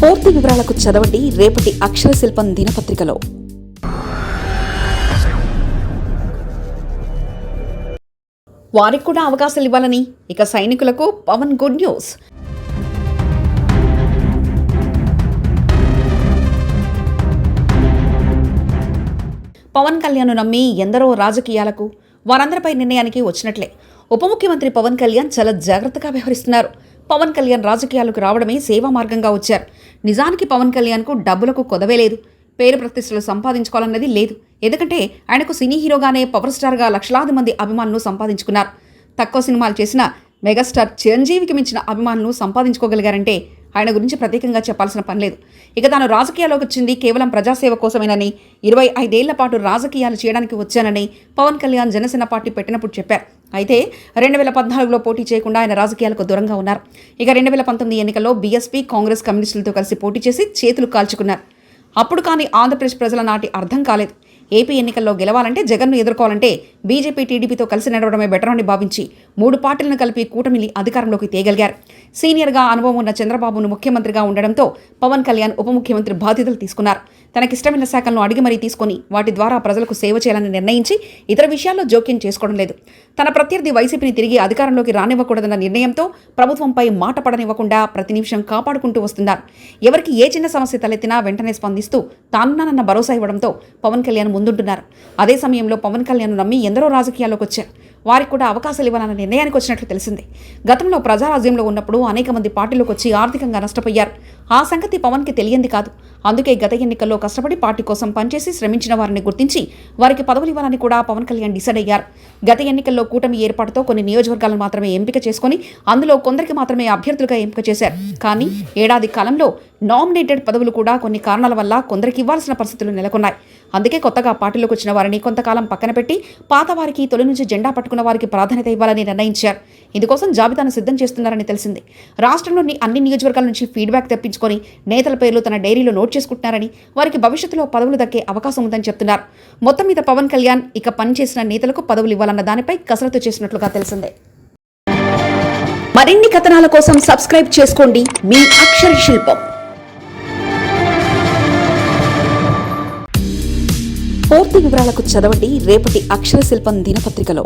పూర్తి వివరాలకు చదవండి రేపటి అక్షర శిల్పం దినపత్రికలో. వారికి కూడా అవకాశాలు ఇవ్వాలని ఇక సైనికులకు పవన్ గుడ్ న్యూస్. పవన్ కళ్యాణ్ నమ్మి ఎందరో రాజకీయాలకు వారందరిపై నిర్ణయానికి వచ్చినట్లే. ఉప ముఖ్యమంత్రి పవన్ కళ్యాణ్ చాలా జాగ్రత్తగా వ్యవహరిస్తున్నారు. పవన్ కళ్యాణ్ రాజకీయాలకు రావడమే సేవా మార్గంగా వచ్చారు. నిజానికి పవన్ కళ్యాణ్కు డబ్బులకు కొదవే లేదు. పేరు ప్రతిష్టలు సంపాదించుకోవాలన్నది లేదు. ఎందుకంటే ఆయనకు సినీ హీరోగానే పవర్ స్టార్గా లక్షలాది మంది అభిమానులు సంపాదించుకున్నారు. తక్కువ సినిమాలు చేసిన మెగాస్టార్ చిరంజీవికి మించిన అభిమానులు సంపాదించుకోగలిగారంటే ఆయన గురించి ప్రత్యేకంగా చెప్పాల్సిన పని లేదు. ఇక తాను రాజకీయాల్లోకి వచ్చింది కేవలం ప్రజాసేవ కోసమేనని ఇరవై ఐదేళ్ళ పాటు రాజకీయాలు చేయడానికి వచ్చానని పవన్ కళ్యాణ్ జనసేన పార్టీ పెట్టినప్పుడు చెప్పారు. అయితే రెండు వేల పద్నాలుగులో పోటీ చేయకుండా ఆయన రాజకీయాలకు దూరంగా ఉన్నారు. ఇక రెండు వేల పంతొమ్మిది ఎన్నికల్లో బీఎస్పీ కాంగ్రెస్ కమ్యూనిస్టులతో కలిసి పోటీ చేసి చేతులు కాల్చుకున్నారు. అప్పుడు కానీ ఆంధ్రప్రదేశ్ ప్రజల నాటి అర్థం కాలేదు. ఏపీ ఎన్నికల్లో గెలవాలంటే జగన్ను ఎదుర్కోవాలంటే బీజేపీ టీడీపీతో కలిసి నడవడమే బెటర్ అని భావించి మూడు పార్టీలను కలిపి కూటమిని అధికారంలోకి తేగలిగారు. సీనియర్గా అనుభవం ఉన్న చంద్రబాబును ముఖ్యమంత్రిగా ఉండడంతో పవన్ కళ్యాణ్ ఉప ముఖ్యమంత్రి బాధ్యతలు తీసుకున్నారు. తనకిష్టమైన శాఖలను అడిగి మరీ తీసుకొని వాటి ద్వారా ప్రజలకు సేవ చేయాలని నిర్ణయించి ఇతర విషయాల్లో జోక్యం చేసుకోవడం లేదు. తన ప్రత్యర్థి వైసీపీని తిరిగి అధికారంలోకి రానివ్వకూడదన్న నిర్ణయంతో ప్రభుత్వంపై మాట పడనివ్వకుండా ప్రతి నిమిషం కాపాడుకుంటూ వస్తున్నారు. ఎవరికి ఏ చిన్న సమస్య తలెత్తినా వెంటనే స్పందిస్తూ తానున్నానన్న భరోసా ఇవ్వడంతో పవన్ కళ్యాణ్ ముందుంటున్నారు. అదే సమయంలో పవన్ కళ్యాణ్ నమ్మి ఎందరో రాజకీయాల్లోకి వచ్చారు వారికి కూడా అవకాశాలు ఇవ్వాలన్న నిర్ణయానికి వచ్చినట్లు తెలిసింది. గతంలో ప్రజారాజ్యంలో ఉన్నప్పుడు అనేక మంది పార్టీలోకి వచ్చి ఆర్థికంగా నష్టపోయారు. ఆ సంగతి పవన్కి తెలియంది కాదు. అందుకే గత ఎన్నికల్లో కష్టపడి పార్టీ కోసం పనిచేసి శ్రమించిన వారిని గుర్తించి వారికి పదవులు ఇవ్వాలని కూడా పవన్ కళ్యాణ్ డిసైడ్ అయ్యారు. గత ఎన్నికల్లో కూటమి ఏర్పాటుతో కొన్ని నియోజకవర్గాలను మాత్రమే ఎంపిక చేసుకొని అందులో కొందరికి మాత్రమే అభ్యర్థులుగా ఎంపిక చేశారు. కానీ ఏడాది కాలంలో నామినేటెడ్ పదవులు కూడా కొన్ని కారణాల వల్ల కొందరికి ఇవ్వాల్సిన పరిస్థితులు నెలకొన్నాయి. అందుకే కొత్తగా పార్టీలోకి వచ్చిన వారిని కొంతకాలం పక్కన పెట్టి పాత వారికి తొలి నుంచి జెండా పట్టుకున్న వారికి ప్రాధాన్యత ఇవ్వాలని నిర్ణయించారు. ఇందుకోసం జాబితాను సిద్ధం చేస్తున్నారని తెలిసింది. రాష్ట్రంలోని అన్ని నియోజకవర్గాల నుంచి ఫీడ్బ్యాక్ తెప్పించుకొని నేతల పేర్లు తన డైరీలో నోట్ చేసుకుంటున్నారని వారికి భవిష్యత్తులో పదవులు దక్కే అవకాశం ఉందని చెప్తున్నారు. మొత్తం మీద పవన్ కళ్యాణ్ ఇక పనిచేసిన నేతలకు పదవులు ఇవ్వాలన్న దానిపై కసరత్తు చేసినట్లుగా తెలిసిందే. మరిన్ని కథనాల కోసం సబ్స్క్రైబ్ చేసుకోండి. మీ అక్షర శిల్పం. పూర్తి వివరాలకు చదవండి. రేపటి అక్షర శిల్పం దినపత్రికలో.